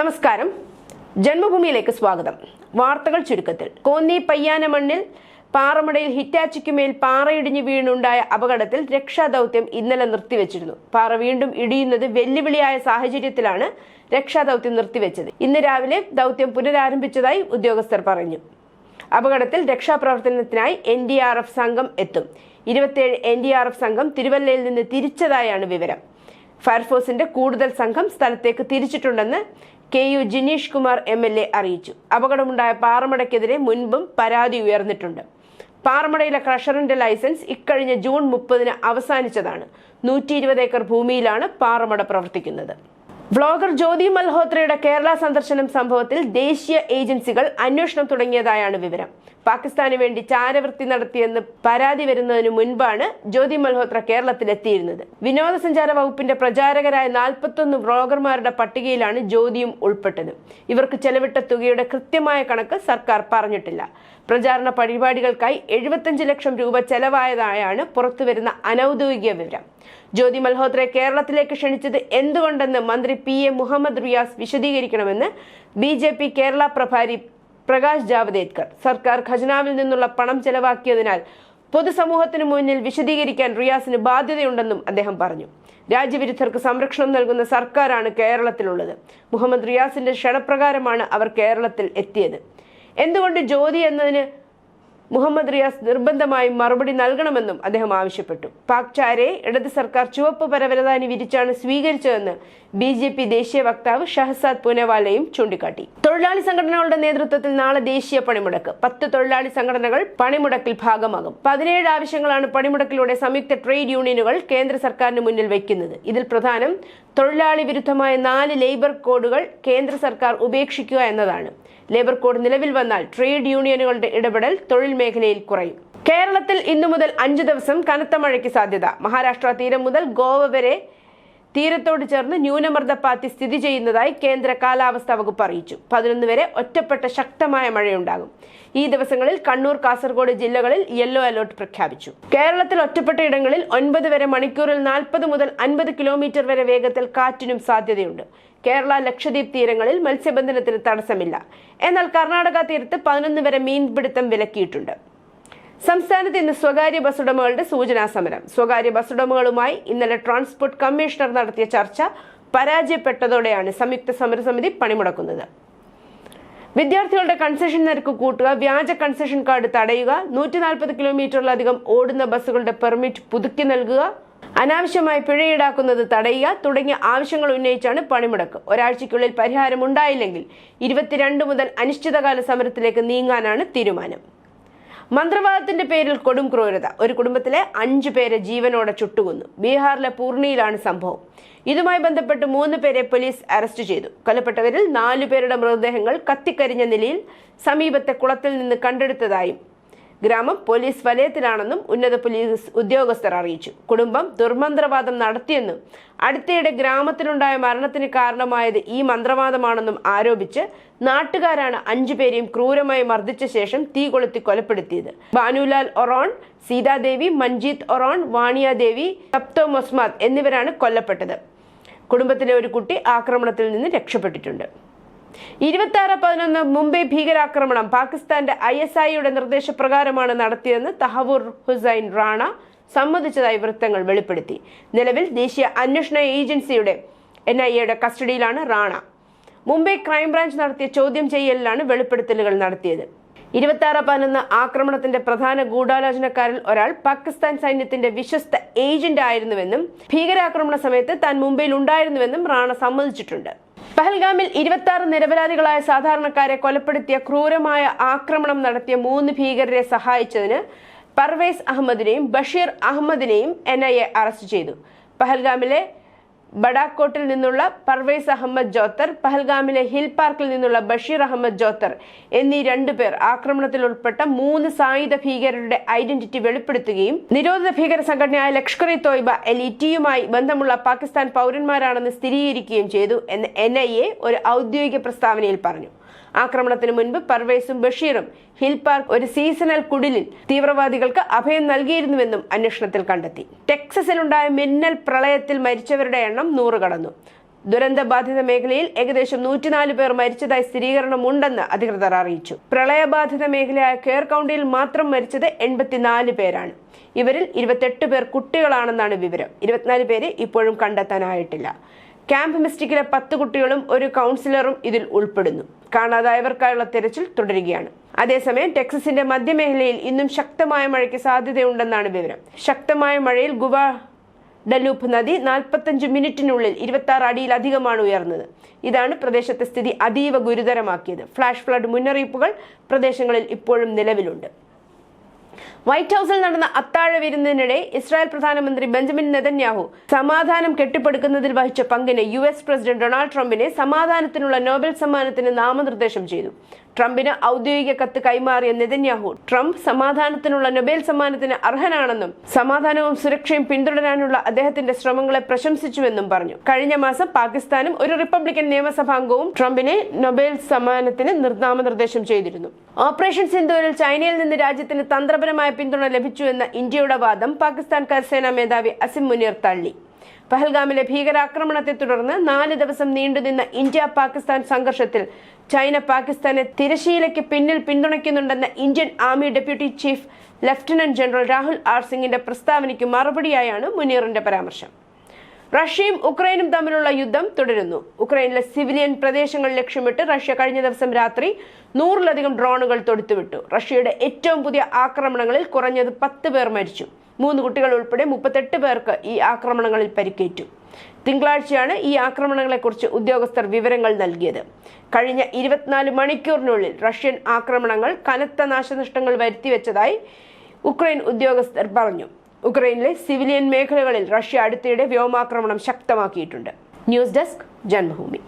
നമസ്കാരം. ജന്മഭൂമിയിലേക്ക് സ്വാഗതം. വാർത്തകൾ ചുരുക്കത്തിൽ. കോന്നി പയ്യാന മണ്ണിൽ പാറമടയിൽ ഹിറ്റാച്ചിക്കുമേൽ പാറയിടിഞ്ഞ് വീണുണ്ടായ അപകടത്തിൽ രക്ഷാദൗത്യം ഇന്നലെ നിർത്തിവെച്ചിരുന്നു. പാറ വീണ്ടും ഇടിയുന്നത് വെല്ലുവിളിയായ സാഹചര്യത്തിലാണ് രക്ഷാദൗത്യം നിർത്തിവെച്ചത്. ഇന്ന് രാവിലെ ദൗത്യം പുനരാരംഭിച്ചതായി ഉദ്യോഗസ്ഥർ പറഞ്ഞു. അപകടത്തിൽ രക്ഷാപ്രവർത്തനത്തിനായി എൻ ഡി ആർ എഫ് സംഘം എത്തും. ഇരുപത്തിയേഴ് എൻ ഡി ആർ എഫ് സംഘം തിരുവല്ലയിൽ നിന്ന് തിരിച്ചതായാണ് വിവരം. ഫയർഫോഴ്സിന്റെ കൂടുതൽ സംഘം സ്ഥലത്തേക്ക് തിരിച്ചിട്ടുണ്ടെന്ന് K U Jineesh Kumar M L A അറിയിച്ചു. അപകടമുണ്ടായ പാറമടയ്ക്കെതിരെ മുൻപും പരാതി ഉയർന്നിട്ടുണ്ട്. പാറമടയിലെ ക്രഷറിന്റെ ലൈസൻസ് ഇക്കഴിഞ്ഞ ജൂൺ മുപ്പതിന് അവസാനിച്ചതാണ്. നൂറ്റി ഇരുപത് ഏക്കർ ഭൂമിയിലാണ് പാറമട പ്രവർത്തിക്കുന്നത്. വ്ളോഗർ ജ്യോതി മൽഹോത്രയുടെ കേരള സന്ദർശനം സംഭവത്തിൽ ദേശീയ ഏജൻസികൾ അന്വേഷണം തുടങ്ങിയതായാണ് വിവരം. പാകിസ്ഥാന് വേണ്ടി ചാരവൃത്തി നടത്തിയെന്ന് പരാതി വരുന്നതിന് മുൻപാണ് ജ്യോതി മൽഹോത്ര കേരളത്തിലെത്തിയിരുന്നത്. വിനോദസഞ്ചാര വകുപ്പിന്റെ പ്രചാരകരായ നാൽപ്പത്തൊന്ന് വ്ളോഗർമാരുടെ പട്ടികയിലാണ് ജ്യോതിയും ഉൾപ്പെട്ടത്. ഇവർക്ക് ചെലവിട്ട തുകയുടെ കൃത്യമായ കണക്ക് സർക്കാർ പറഞ്ഞിട്ടില്ല. പ്രചാരണ പരിപാടികൾക്കായി എഴുപത്തഞ്ച് ലക്ഷം രൂപ ചെലവായതായാണ് പുറത്തുവരുന്ന അനൌദ്യോഗിക വിവരം. ജ്യോതി മൽഹോത്രയെ കേരളത്തിലേക്ക് ക്ഷണിച്ചത് എന്തുകൊണ്ടെന്ന് മന്ത്രി പി എ മുഹമ്മദ് റിയാസ് വിശദീകരിക്കണമെന്ന് ബി കേരള പ്രഭാരി പ്രകാശ് ജാവ്ദേക്കർ. സർക്കാർ ഖജനാവിൽ നിന്നുള്ള പണം ചെലവാക്കിയതിനാൽ പൊതുസമൂഹത്തിന് മുന്നിൽ വിശദീകരിക്കാൻ റിയാസിന് ബാധ്യതയുണ്ടെന്നും അദ്ദേഹം പറഞ്ഞു. രാജ്യവിരുദ്ധർക്ക് സംരക്ഷണം നൽകുന്ന സർക്കാരാണ് കേരളത്തിലുള്ളത്. മുഹമ്മദ് റിയാസിന്റെ ക്ഷണപ്രകാരമാണ് അവർ കേരളത്തിൽ എത്തിയത്. എന്തുകൊണ്ട് ജ്യോതി എന്നതിന് മുഹമ്മദ് റിയാസ് നിർബന്ധമായും മറുപടി നൽകണമെന്നും അദ്ദേഹം ആവശ്യപ്പെട്ടു. പാക് ചാരെ ഇടത് സർക്കാർ ചുവപ്പ് പരവരതാനി വിരിച്ചാണ് സ്വീകരിച്ചതെന്ന് ബി ജെ പി ദേശീയ വക്താവ് ഷഹസാദ് പൂനവാലയും ചൂണ്ടിക്കാട്ടി. തൊഴിലാളി സംഘടനകളുടെ നേതൃത്വത്തിൽ നാളെ ദേശീയ പണിമുടക്ക്. പത്ത് തൊഴിലാളി സംഘടനകൾ പണിമുടക്കിൽ ഭാഗമാകും. പതിനേഴ് ആവശ്യങ്ങളാണ് പണിമുടക്കിലൂടെ സംയുക്ത ട്രേഡ് യൂണിയനുകൾ കേന്ദ്ര സർക്കാരിന് മുന്നിൽ വയ്ക്കുന്നത് ഇതിൽ പ്രധാനം തൊഴിലാളി വിരുദ്ധമായ നാല് ലേബർ കോഡുകൾ കേന്ദ്ര സർക്കാർ ഉപേക്ഷിക്കുക എന്നതാണ്. ലേബർ കോഡ് നിലവിൽ വന്നാൽ ട്രേഡ് യൂണിയനുകളുടെ ഇടപെടൽ തൊഴിൽ മേഖലയിൽ കുറയും. കേരളത്തിൽ ഇന്നു മുതൽ അഞ്ചു ദിവസം കനത്ത മഴയ്ക്ക് സാധ്യത. മഹാരാഷ്ട്ര തീരം മുതൽ ഗോവ വരെ തീരത്തോട് ചേർന്ന് ന്യൂനമർദ്ദപ്പാത്തി സ്ഥിതി ചെയ്യുന്നതായി കേന്ദ്ര കാലാവസ്ഥാ വകുപ്പ് അറിയിച്ചു. പതിനൊന്ന് വരെ ഒറ്റപ്പെട്ട ശക്തമായ മഴയുണ്ടാകും. ഈ ദിവസങ്ങളിൽ കണ്ണൂർ കാസർഗോഡ് ജില്ലകളിൽ യെല്ലോ അലർട്ട് പ്രഖ്യാപിച്ചു. കേരളത്തിൽ ഒറ്റപ്പെട്ട ഇടങ്ങളിൽ ഒൻപത് വരെ മണിക്കൂറിൽ നാൽപ്പത് മുതൽ അൻപത് കിലോമീറ്റർ വരെ വേഗത്തിൽ കാറ്റിനും സാധ്യതയുണ്ട്. കേരള ലക്ഷദ്വീപ് തീരങ്ങളിൽ മത്സ്യബന്ധനത്തിന് തടസ്സമില്ല. എന്നാൽ കർണാടക തീരത്ത് പതിനൊന്ന് വരെ മീൻപിടുത്തം വിലക്കിയിട്ടുണ്ട്. സംസ്ഥാനത്ത് ഇന്ന് സ്വകാര്യ ബസ് ഉടമകളുടെ സൂചനാ സമരം. സ്വകാര്യ ബസ് ഉടമകളുമായി ഇന്നലെ ട്രാൻസ്പോർട്ട് കമ്മീഷണർ നടത്തിയ ചർച്ച പരാജയപ്പെട്ടതോടെയാണ് സംയുക്ത സമരസമിതി പണിമുടക്കുന്നത്. വിദ്യാർത്ഥികളുടെ കൺസെഷൻ നിരക്ക് കൂട്ടുക വ്യാജ കൺസെഷൻ കാർഡ് തടയുക നൂറ്റി നാൽപ്പത് കിലോമീറ്ററിലധികം ഓടുന്ന ബസ്സുകളുടെ പെർമിറ്റ് പുതുക്കി നൽകുക അനാവശ്യമായി പിഴ ഈടാക്കുന്നത് തടയുക തുടങ്ങിയ ആവശ്യങ്ങൾ ഉന്നയിച്ചാണ് പണിമുടക്ക്. ഒരാഴ്ചയ്ക്കുള്ളിൽ പരിഹാരം ഉണ്ടായില്ലെങ്കിൽ ഇരുപത്തിരണ്ട് മുതൽ അനിശ്ചിതകാല സമരത്തിലേക്ക് നീങ്ങാനാണ് തീരുമാനം. മന്ത്രവാദത്തിന്റെ പേരിൽ കൊടും ക്രൂരത. ഒരു കുടുംബത്തിലെ അഞ്ചു പേരെ ജീവനോടെ ചുട്ടുകൊന്നു. ബീഹാറിലെ പൂർണിയിലാണ് സംഭവം. ഇതുമായി ബന്ധപ്പെട്ട് മൂന്ന് പേരെ പോലീസ് അറസ്റ്റ് ചെയ്തു. കൊല്ലപ്പെട്ടവരിൽ നാലു പേരുടെ മൃതദേഹങ്ങൾ കത്തിക്കരിഞ്ഞ നിലയിൽ സമീപത്തെ കുളത്തിൽ നിന്ന് കണ്ടെടുത്തതായും ഗ്രാമം പോലീസ് വലയത്തിലാണെന്നും ഉന്നത പോലീസ് ഉദ്യോഗസ്ഥർ അറിയിച്ചു. കുടുംബം ദുർമന്ത്രവാദം നടത്തിയെന്നും അടുത്തിടെ ഗ്രാമത്തിലുണ്ടായ മരണത്തിന് കാരണമായത് ഈ മന്ത്രവാദമാണെന്നും ആരോപിച്ച് നാട്ടുകാരാണ് അഞ്ചുപേരെയും ക്രൂരമായി മർദ്ദിച്ച ശേഷം തീ കൊളുത്തി കൊലപ്പെടുത്തിയത്. ബാനുലാൽ ഒറോൺ സീതാദേവി മഞ്ജീത് ഒറോൺ വാണിയാദേവി സപ്തോ മൊസ്മാദ് എന്നിവരാണ് കൊല്ലപ്പെട്ടത്. കുടുംബത്തിലെ ഒരു കുട്ടി ആക്രമണത്തിൽ നിന്ന് രക്ഷപ്പെട്ടിട്ടുണ്ട്. ഇരുപത്തി ആറ് പതിനൊന്ന് മുംബൈ ഭീകരാക്രമണം പാകിസ്ഥാന്റെ ഐ എസ് ഐയുടെ നിർദ്ദേശപ്രകാരമാണ് നടത്തിയതെന്ന് തഹവൂർ ഹുസൈൻ റാണ സമ്മതിച്ചതായി വൃത്തങ്ങൾ വെളിപ്പെടുത്തി. നിലവിൽ ദേശീയ അന്വേഷണ ഏജൻസിയുടെ എൻ ഐ എയുടെ കസ്റ്റഡിയിലാണ് റാണ. മുംബൈ ക്രൈംബ്രാഞ്ച് നടത്തിയ ചോദ്യം ചെയ്യലിലാണ് വെളിപ്പെടുത്തലുകൾ നടത്തിയത്. ഇരുപത്തി ആറ് പതിനൊന്ന് ആക്രമണത്തിന്റെ പ്രധാന ഗൂഢാലോചനക്കാരിൽ ഒരാൾ പാകിസ്ഥാൻ സൈന്യത്തിന്റെ വിശ്വസ്ത ഏജന്റ് ആയിരുന്നുവെന്നും ഭീകരാക്രമണ സമയത്ത് താൻ മുംബൈയിൽ ഉണ്ടായിരുന്നുവെന്നും റാണ സമ്മതിച്ചിട്ടുണ്ട്. പഹൽഗാമിൽ ഇരുപത്തി ആറ് നിരപരാധികളായ സാധാരണക്കാരെ കൊലപ്പെടുത്തിയ ക്രൂരമായ ആക്രമണം നടത്തിയ മൂന്ന് ഭീകരരെ സഹായിച്ചതിന് പർവേസ് അഹമ്മദിനെയും ബഷീർ അഹമ്മദിനെയും എൻ ഐ എ അറസ്റ്റ് ചെയ്തു. പഹൽഗാമിലെ ബഡാക്കോട്ടിൽ നിന്നുള്ള പർവേസ് അഹമ്മദ് ജോത്തർ പഹൽഗാമിലെ ഹിൽ പാർക്കിൽ നിന്നുള്ള ബഷീർ അഹമ്മദ് ജോത്തർ എന്നീ രണ്ടുപേർ ആക്രമണത്തിൽ ഉൾപ്പെട്ട മൂന്ന് സായുധ ഭീകരരുടെ ഐഡന്റിറ്റി വെളിപ്പെടുത്തുകയും നിരോധിത ഭീകര സംഘടനയായ ലഷ്കർ ഇ തോയ്ബ എൽ ഇ ടിയുമായി ബന്ധമുള്ള പാകിസ്ഥാൻ പൗരന്മാരാണെന്ന് സ്ഥിരീകരിക്കുകയും ചെയ്തു എന്ന് എൻ ഐ എ ഒരു ഔദ്യോഗിക പ്രസ്താവനയിൽ പറഞ്ഞു. ആക്രമണത്തിന് മുൻപ് പർവേസും ബഷീറും ഹിൽ പാർക്ക് ഒരു സീസണൽ കുടിലിൽ തീവ്രവാദികൾക്ക് അഭയം നൽകിയിരുന്നുവെന്നും അന്വേഷണത്തിൽ കണ്ടെത്തി. ടെക്സസിലുണ്ടായ മിന്നൽ പ്രളയത്തിൽ മരിച്ചവരുടെ എണ്ണം നൂറ് കടന്നു. ദുരന്തബാധിത മേഖലയിൽ ഏകദേശം നൂറ്റിനാല് പേർ മരിച്ചതായി സ്ഥിരീകരണമുണ്ടെന്ന് അധികൃതർ അറിയിച്ചു. പ്രളയബാധിത മേഖലയായ കെയർ കൗണ്ടിയിൽ മാത്രം മരിച്ചത് എൺപത്തിനാല് പേരാണ്. ഇവരിൽ ഇരുപത്തെട്ട് പേർ കുട്ടികളാണെന്നാണ് വിവരം. ഇരുപത്തിനാല് പേരെ ഇപ്പോഴും കണ്ടെത്താനായിട്ടില്ല. ക്യാമ്പ് മിസ്റ്റിക്കിലെ പത്ത് കുട്ടികളും ഒരു കൗൺസിലറും ഇതിൽ ഉൾപ്പെടുന്നു. കാണാതായവർക്കായുള്ള തെരച്ചിൽ തുടരുകയാണ്. അതേസമയം ടെക്സസിന്റെ മധ്യമേഖലയിൽ ഇന്നും ശക്തമായ മഴയ്ക്ക് സാധ്യതയുണ്ടെന്നാണ് വിവരം. ശക്തമായ മഴയിൽ ഗുവ ഡലൂപ്പ് നദി നാൽപ്പത്തഞ്ച് മിനിറ്റിനുള്ളിൽ ഇരുപത്തി ആറ് അടിയിലധികമാണ് ഉയർന്നത്. ഇതാണ് പ്രദേശത്തെ സ്ഥിതി അതീവ ഗുരുതരമാക്കിയത്. ഫ്ലാഷ് ഫ്ലഡ് മുന്നറിയിപ്പുകൾ പ്രദേശങ്ങളിൽ ഇപ്പോഴും നിലവിലുണ്ട്. വൈറ്റ് ഹൌസിൽ നടന്ന അത്താഴ വിരുന്നിനിടെ ഇസ്രായേൽ പ്രധാനമന്ത്രി ബെഞ്ചമിൻ നെതന്യാഹു സമാധാനം കെട്ടിപ്പടുക്കുന്നതിൽ വഹിച്ച പങ്കിന് യു എസ് പ്രസിഡന്റ് ഡൊണാൾഡ് ട്രംപിനെ സമാധാനത്തിനുള്ള നോബൽ സമ്മാനത്തിന് നാമനിർദ്ദേശം ചെയ്തു. ട്രംപിന് ഔദ്യോഗിക കത്ത് കൈമാറിയ നെതന്യാഹു ട്രംപ് സമാധാനത്തിനുള്ള നൊബേൽ സമ്മാനത്തിന് അർഹനാണെന്നും സമാധാനവും സുരക്ഷയും പിന്തുടരാനുള്ള അദ്ദേഹത്തിന്റെ ശ്രമങ്ങളെ പ്രശംസിച്ചുവെന്നും പറഞ്ഞു. കഴിഞ്ഞ മാസം പാകിസ്ഥാനും ഒരു റിപ്പബ്ലിക്കൻ നിയമസഭാംഗവും ട്രംപിനെ നൊബേൽ സമ്മാനത്തിന് നിർനാമനിർദ്ദേശം ചെയ്തിരുന്നു. ഓപ്പറേഷൻ സിന്ധുവിൽ ചൈനയിൽ നിന്ന് രാജ്യത്തിന് തന്ത്രപരമായ പിന്തുണ ലഭിച്ചുവെന്ന ഇന്ത്യയുടെ വാദം പാകിസ്ഥാൻ കരസേനാ മേധാവി അസിം മുനീർ തള്ളി. പഹൽഗാമിലെ ഭീകരാക്രമണത്തെ തുടർന്ന് നാല് ദിവസം നീണ്ടുനിന്ന ഇന്ത്യ പാകിസ്ഥാൻ സംഘർഷത്തിൽ ചൈന പാകിസ്ഥാനെ തിരശീലയ്ക്ക് പിന്നിൽ പിന്തുണയ്ക്കുന്നുണ്ടെന്ന Indian army deputy chief lieutenant general Rahul R സിംഗിന്റെ പ്രസ്താവനയ്ക്ക് മറുപടിയായാണ് മുനീറിന്റെ പരാമർശം. റഷ്യയും ഉക്രൈനും തമ്മിലുള്ള യുദ്ധം തുടരുന്നു. ഉക്രൈനിലെ സിവിലിയൻ പ്രദേശങ്ങൾ ലക്ഷ്യമിട്ട് റഷ്യ കഴിഞ്ഞ ദിവസം രാത്രി നൂറിലധികം ഡ്രോണുകൾ തൊടുത്തുവിട്ടു. റഷ്യയുടെ ഏറ്റവും പുതിയ ആക്രമണങ്ങളിൽ കുറഞ്ഞത് പത്ത് പേർ മരിച്ചു. മൂന്ന് കുട്ടികൾ ഉൾപ്പെടെ മുപ്പത്തെട്ട് പേർക്ക് ഈ ആക്രമണങ്ങളിൽ പരിക്കേറ്റു. തിങ്കളാഴ്ചയാണ് ഈ ആക്രമണങ്ങളെക്കുറിച്ച് ഉദ്യോഗസ്ഥർ വിവരങ്ങൾ നൽകിയത്. കഴിഞ്ഞ ഇരുപത്തിനാല് മണിക്കൂറിനുള്ളിൽ റഷ്യൻ ആക്രമണങ്ങൾ കനത്ത നാശനഷ്ടങ്ങൾ വരുത്തിവെച്ചതായി ഉക്രൈൻ ഉദ്യോഗസ്ഥർ പറഞ്ഞു. ഉക്രൈനിലെ സിവിലിയൻ മേഖലകളിൽ റഷ്യ അടുത്തിടെ വ്യോമാക്രമണം ശക്തമാക്കിയിട്ടുണ്ട്. News desk Janmabhumi.